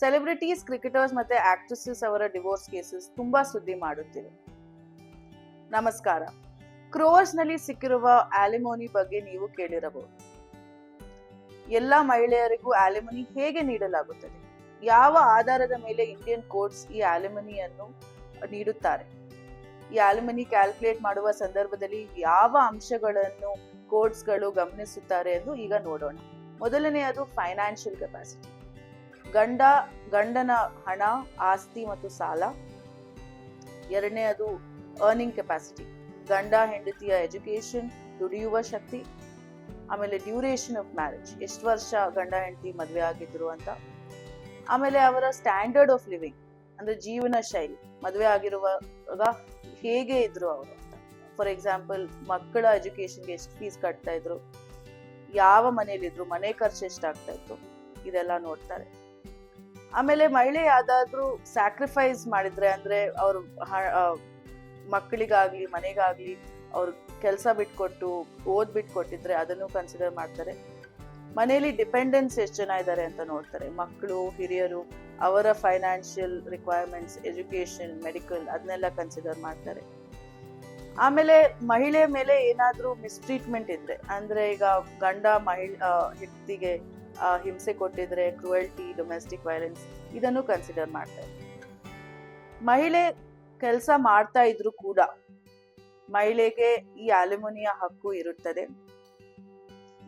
Celebrities cricketers ಮತ್ತೆ actresses ಅವರ divorce cases ತುಂಬಾ ಸುದ್ದಿ ಮಾಡುತ್ತಿವೆ ನಮಸ್ಕಾರ. ಕ್ರೋರ್ಸ್ನಲ್ಲಿ ಸಿಕ್ಕಿರುವ ಆಲಿಮೋನಿ ಬಗ್ಗೆ ನೀವು ಕೇಳಿರಬಹುದು. ಎಲ್ಲ ಮಹಿಳೆಯರಿಗೂ ಆಲಿಮನಿ ಹೇಗೆ ನೀಡಲಾಗುತ್ತದೆ? ಯಾವ ಆಧಾರದ ಮೇಲೆ ಇಂಡಿಯನ್ ಕೋರ್ಟ್ಸ್ ಈ ಆಲಿಮನಿಯನ್ನು ನೀಡುತ್ತಾರೆ? ಈ ಆಲಿಮನಿ ಕ್ಯಾಲ್ಕುಲೇಟ್ ಮಾಡುವ ಸಂದರ್ಭದಲ್ಲಿ ಯಾವ ಅಂಶಗಳನ್ನು ಕೋರ್ಟ್ಸ್ಗಳು ಗಮನಿಸುತ್ತಾರೆ ಎಂದು ಈಗ ನೋಡೋಣ. ಮೊದಲನೆಯದು ಫೈನಾನ್ಷಿಯಲ್ ಕೆಪಾಸಿಟಿ ಗಂಡ, ಗಂಡನ ಹಣ, ಆಸ್ತಿ ಮತ್ತು ಸಾಲ. ಎರಡನೇ ಅದು ಅರ್ನಿಂಗ್ ಕೆಪಾಸಿಟಿ ಗಂಡ, ಹೆಂಡತಿಯ ಎಜುಕೇಶನ್ ದುಡಿಯುವ ಶಕ್ತಿ. ಆಮೇಲೆ ಡ್ಯೂರೇಷನ್ ಆಫ್ ಮ್ಯಾರೇಜ್ ಎಷ್ಟು ವರ್ಷ ಗಂಡ, ಹೆಂಡತಿ ಮದುವೆ ಆಗಿದ್ರು ಅಂತ ಆಮೇಲೆ ಅವರ ಸ್ಟ್ಯಾಂಡರ್ಡ್ ಆಫ್ ಲಿವಿಂಗ್ ಅಂದ್ರೆ ಜೀವನ ಶೈಲಿ. ಮದುವೆ ಆಗಿರುವಾಗ ಹೇಗೆ ಇದ್ರು ಅವರು? ಫಾರ್ ಎಕ್ಸಾಂಪಲ್ ಮಕ್ಕಳ ಎಜುಕೇಶನ್ಗೆ ಎಷ್ಟು ಫೀಸ್ ಕಟ್ತಾ ಇದ್ರು? ಯಾವ ಮನೇಲಿದ್ರು ಮನೆ ಖರ್ಚು ಎಷ್ಟಾಗ್ತಾ ಇತ್ತು? ಇದೆಲ್ಲ ನೋಡ್ತಾರೆ. ಆಮೇಲೆ ಮಹಿಳೆ ಯಾವ್ದಾದ್ರು ಸ್ಯಾಕ್ರಿಫೈಸ್ ಮಾಡಿದ್ರೆ ಅಂದ್ರೆ ಅವರು ಮಕ್ಕಳಿಗಾಗ್ಲಿ, ಮನೆಗಾಗ್ಲಿ ಅವ್ರ ಕೆಲಸ ಬಿಟ್ಕೊಟ್ಟು, ಓದ್ ಬಿಟ್ಕೊಟ್ಟಿದ್ರೆ ಅದನ್ನು ಕನ್ಸಿಡರ್ ಮಾಡ್ತಾರೆ. ಮನೆಯಲ್ಲಿ ಡಿಪೆಂಡೆನ್ಸ್ ಎಷ್ಟು ಜನ ಇದ್ದಾರೆ ಅಂತ ನೋಡ್ತಾರೆ. ಮಕ್ಕಳು ಹಿರಿಯರು, ಅವರ ಫೈನಾನ್ಷಿಯಲ್ ರಿಕ್ವೈರ್ಮೆಂಟ್ಸ್ ಎಜುಕೇಶನ್ ಮೆಡಿಕಲ್ ಅದನ್ನೆಲ್ಲ ಕನ್ಸಿಡರ್ ಮಾಡ್ತಾರೆ. ಆಮೇಲೆ ಮಹಿಳೆಯ ಮೇಲೆ ಏನಾದರೂ ಮಿಸ್ಟ್ರೀಟ್ಮೆಂಟ್ ಇದ್ರೆ, ಅಂದ್ರೆ ಈಗ ಗಂಡ ಮಹಿಳೆ ಹೆಂಡತಿಗೆ ಹಿಂಸೆ ಕೊಟ್ಟಿದ್ರೆ ಕ್ರುಯಲ್ಟಿ ಡೊಮೆಸ್ಟಿಕ್ ವೈಲೆನ್ಸ್ ಇದನ್ನು ಕನ್ಸಿಡರ್ ಮಾಡ್ತಾರೆ ಮಹಿಳೆ ಕೆಲಸ ಮಾಡ್ತಾ ಇದ್ರು ಕೂಡ ಮಹಿಳೆಗೆ ಈ ಅಲ್ಯುಮಿನಿಯ ಹಕ್ಕು ಇರುತ್ತದೆ.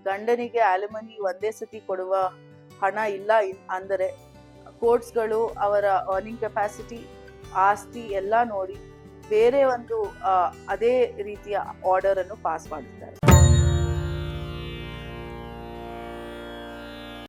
ಗಂಡನಿಗೆ ಆಲ್ಯುಮಿನಿ ಒಂದೇ ಸತಿ ಕೊಡುವ ಹಣ ಇಲ್ಲ ಅಂದರೆ ಕೋರ್ಟ್ಸ್ಗಳು ಅವರ ಅರ್ನಿಂಗ್ ಕೆಪಾಸಿಟಿ ಆಸ್ತಿ ಎಲ್ಲ ನೋಡಿ ಬೇರೆ ಒಂದು ಅದೇ ರೀತಿಯ ಆರ್ಡರ್ ಅನ್ನು ಪಾಸ್ ಮಾಡುತ್ತಾರೆ.